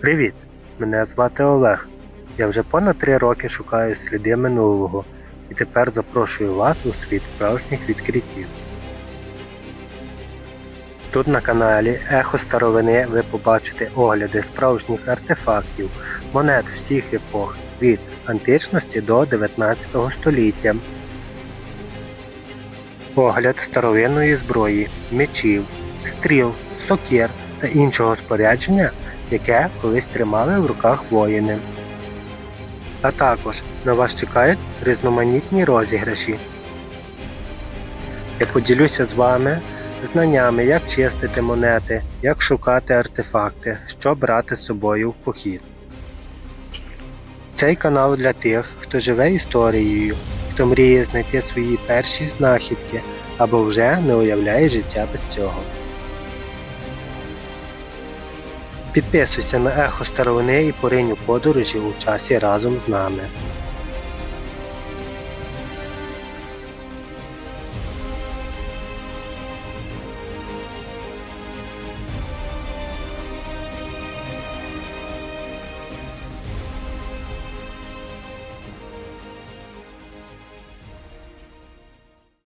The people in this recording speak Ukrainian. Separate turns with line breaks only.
Привіт! Мене звати Олег. Я вже понад три роки шукаю сліди минулого і тепер запрошую вас у світ справжніх відкриттів. Тут на каналі Ехо Старовини ви побачите огляди справжніх артефактів, монет всіх епох від античності до 19 століття. Огляд старовинної зброї, мечів, стріл, сокир та іншого спорядження, яке колись тримали в руках воїни. А також на вас чекають різноманітні розіграші. Я поділюся з вами знаннями, як чистити монети, як шукати артефакти, що брати з собою в похід. Цей канал для тих, хто живе історією, хто мріє знайти свої перші знахідки або вже не уявляє життя без цього. Підписуйся на ехо старовини і поринь у подорожі у часі разом з нами.